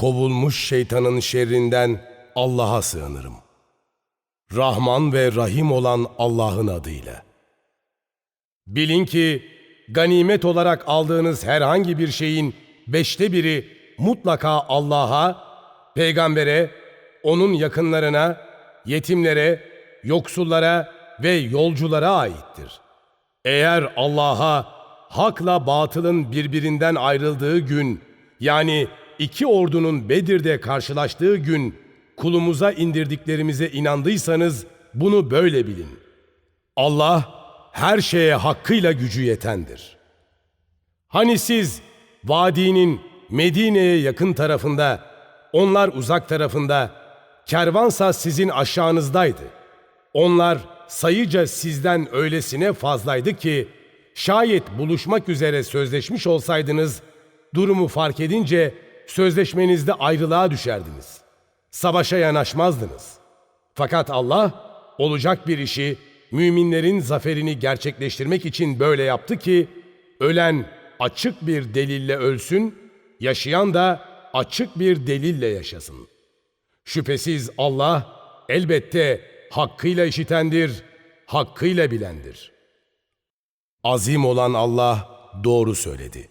kovulmuş şeytanın şerrinden Allah'a sığınırım. Rahman ve Rahim olan Allah'ın adıyla. Bilin ki ganimet olarak aldığınız herhangi bir şeyin beşte biri mutlaka Allah'a, peygambere, onun yakınlarına, yetimlere, yoksullara ve yolculara aittir. Eğer Allah'a hakla batılın birbirinden ayrıldığı gün, yani iki ordunun Bedir'de karşılaştığı gün kulumuza indirdiklerimize inandıysanız bunu böyle bilin. Allah her şeye hakkıyla gücü yetendir. Hani siz vadinin Medine'ye yakın tarafında, onlar uzak tarafında, kervansa sizin aşağınızdaydı. Onlar sayıca sizden öylesine fazlaydı ki, şayet buluşmak üzere sözleşmiş olsaydınız, durumu fark edince sözleşmenizde ayrılığa düşerdiniz. Savaşa yanaşmazdınız. Fakat Allah olacak bir işi müminlerin zaferini gerçekleştirmek için böyle yaptı ki ölen açık bir delille ölsün, yaşayan da açık bir delille yaşasın. Şüphesiz Allah elbette hakkıyla işitendir, hakkıyla bilendir. Azim olan Allah doğru söyledi.